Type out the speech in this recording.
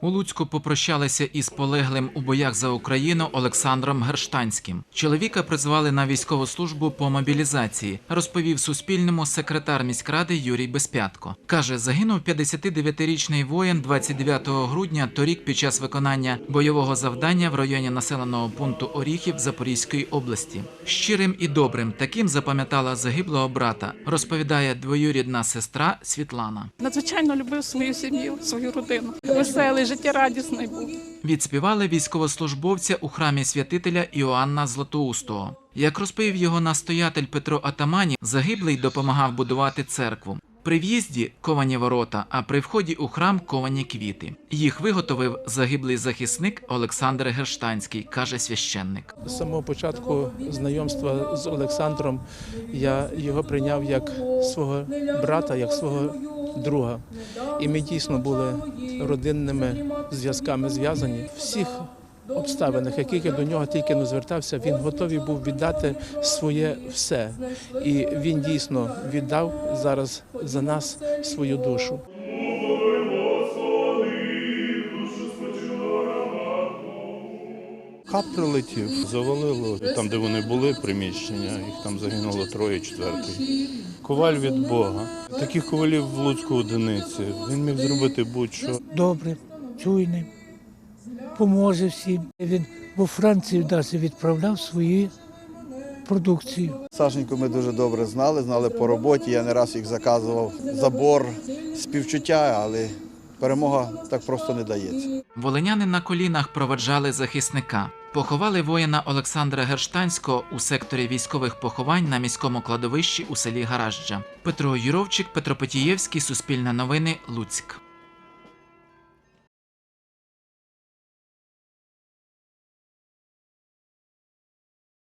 У Луцьку попрощалися із полеглим у боях за Україну Олександром Герштанським. Чоловіка призвали на військову службу по мобілізації, розповів Суспільному секретар міськради Юрій Безпятко. Каже, загинув 59-річний воїн 29 грудня торік під час виконання бойового завдання в районі населеного пункту Оріхів Запорізької області. Щирим і добрим таким запам'ятала загиблого брата, розповідає двоюрідна сестра Світлана. Надзвичайно любив свою сім'ю, свою родину. Веселий, життєрадісний був. Відспівали військовослужбовця у храмі святителя Іоанна Златоустого. Як розповів його настоятель Петро Атамані, загиблий допомагав будувати церкву. При в'їзді ковані ворота, а при вході у храм ковані квіти. Їх виготовив загиблий захисник Олександр Герштанський, каже священник. З самого початку знайомства з Олександром я його прийняв як свого брата, як свого друга. І ми дійсно були родинними зв'язками зв'язані. Всіх обставинах, яких я до нього тільки не звертався, він готовий був віддати своє все. І він дійсно віддав зараз за нас свою душу. Кап прилетів, завалило там, де вони були, приміщення, їх там загинуло троє, четвертий. Коваль від Бога. Таких ковалів в Луцьку одиниці. Він міг зробити будь-що. добрий, чуйний, поможе всім. Він у Францію навіть відправляв свою продукцію. Сашеньку ми дуже добре знали, знали по роботі. Я не раз їх заказував. Забор, співчуття, але перемога так просто не дається. Волиняни на колінах проведжали захисника. Поховали воїна Олександра Герштанського у секторі військових поховань на міському кладовищі у селі Гаражджа. Петро Юровчик, Петро Петієвський, Суспільне новини, Луцьк.